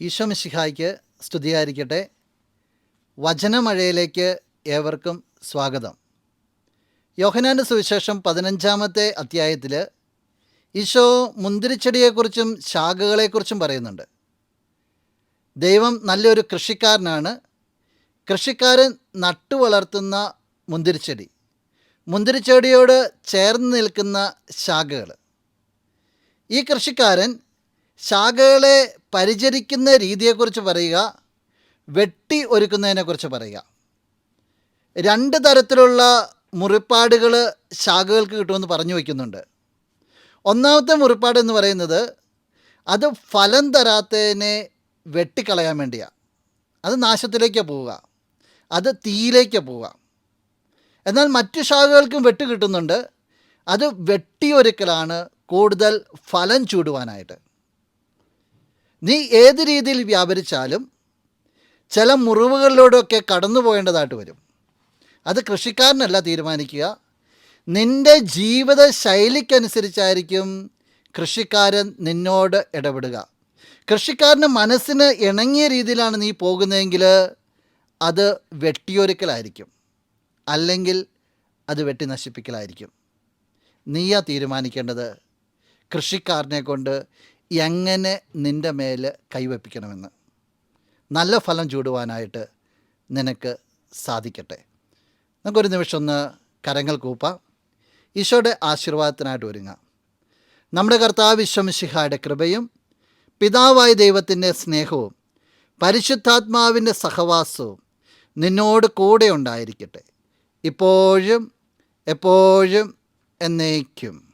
ഈശോ മിശിഹായ്ക്ക് സ്തുതിയായിരിക്കട്ടെ. വചനമഴയിലേക്ക് ഏവർക്കും സ്വാഗതം. യോഹനാന്റെ സുവിശേഷം പതിനഞ്ചാമത്തെ അധ്യായത്തിൽ ഈശോ മുന്തിരിച്ചെടിയെക്കുറിച്ചും ശാഖകളെക്കുറിച്ചും പറയുന്നുണ്ട്. ദൈവം നല്ലൊരു കൃഷിക്കാരനാണ്. കൃഷിക്കാരൻ നട്ടു വളർത്തുന്ന മുന്തിരിച്ചെടി. മുന്തിരിച്ചെടിയോട് ചേർന്ന് നിൽക്കുന്ന ശാഖകൾ ഈ കൃഷിക്കാരൻ ശാഖകളെ പരിചരിക്കുന്ന രീതിയെക്കുറിച്ച് പറയുക വെട്ടി ഒരുക്കുന്നതിനെക്കുറിച്ച് പറയുക. രണ്ട് തരത്തിലുള്ള മുറിപ്പാടുകൾ ശാഖകൾക്ക് കിട്ടുമെന്ന് പറഞ്ഞു വയ്ക്കുന്നുണ്ട്. ഒന്നാമത്തെ മുറിപ്പാട് എന്ന് പറയുന്നത് അത് ഫലം തരാത്തതിനെ വെട്ടിക്കളയാൻ വേണ്ടിയാണ് അത് നാശത്തിലേക്കാണ് പോവുക. അത് തീയിലേക്കാണ് പോവുക. എന്നാൽ മറ്റു ശാഖകൾക്കും വെട്ട് കിട്ടുന്നുണ്ട്. അത് വെട്ടിയൊരുക്കലാണ് കൂടുതൽ ഫലം ചൂടുവാനായിട്ട്. നീ ഏത് രീതിയിൽ വ്യാപരിച്ചാലും ചില മുറിവുകളിലൂടെയൊക്കെ കടന്നു പോകേണ്ടതായിട്ട് വരും. അത് കൃഷിക്കാരനല്ല തീരുമാനിക്കുക. നിന്റെ ജീവിത ശൈലിക്കനുസരിച്ചായിരിക്കും കൃഷിക്കാരൻ നിന്നോട് ഇടപെടുക. കൃഷിക്കാരന് മനസ്സിന് ഇണങ്ങിയ രീതിയിലാണ് നീ പോകുന്നതെങ്കിൽ അത് വെട്ടിയൊരുക്കലായിരിക്കും. അല്ലെങ്കിൽ അത് വെട്ടി നശിപ്പിക്കലായിരിക്കും. നീയാ തീരുമാനിക്കേണ്ടത്. കൃഷിക്കാരനെ കൊണ്ട് എങ്ങനെ നിന്റെ മേൽ കൈവപ്പിക്കണമെന്ന്. നല്ല ഫലം ചൂടുവാനായിട്ട് നിനക്ക് സാധിക്കട്ടെ. നമുക്കൊരു നിമിഷം ഒന്ന് കരങ്ങൾ കൂപ്പാം. ഈശോയുടെ ആശീർവാദത്തിനായിട്ട് ഒരുങ്ങാം. നമ്മുടെ കർത്താവ് വിശ്വമിശിഹായുടെ കൃപയും പിതാവായ ദൈവത്തിന്റെ സ്നേഹവും പരിശുദ്ധാത്മാവിന്റെ സഹവാസവും നിന്നോട് കൂടെ ഉണ്ടായിരിക്കട്ടെ. ഇപ്പോഴും എപ്പോഴും എന്നേക്കും.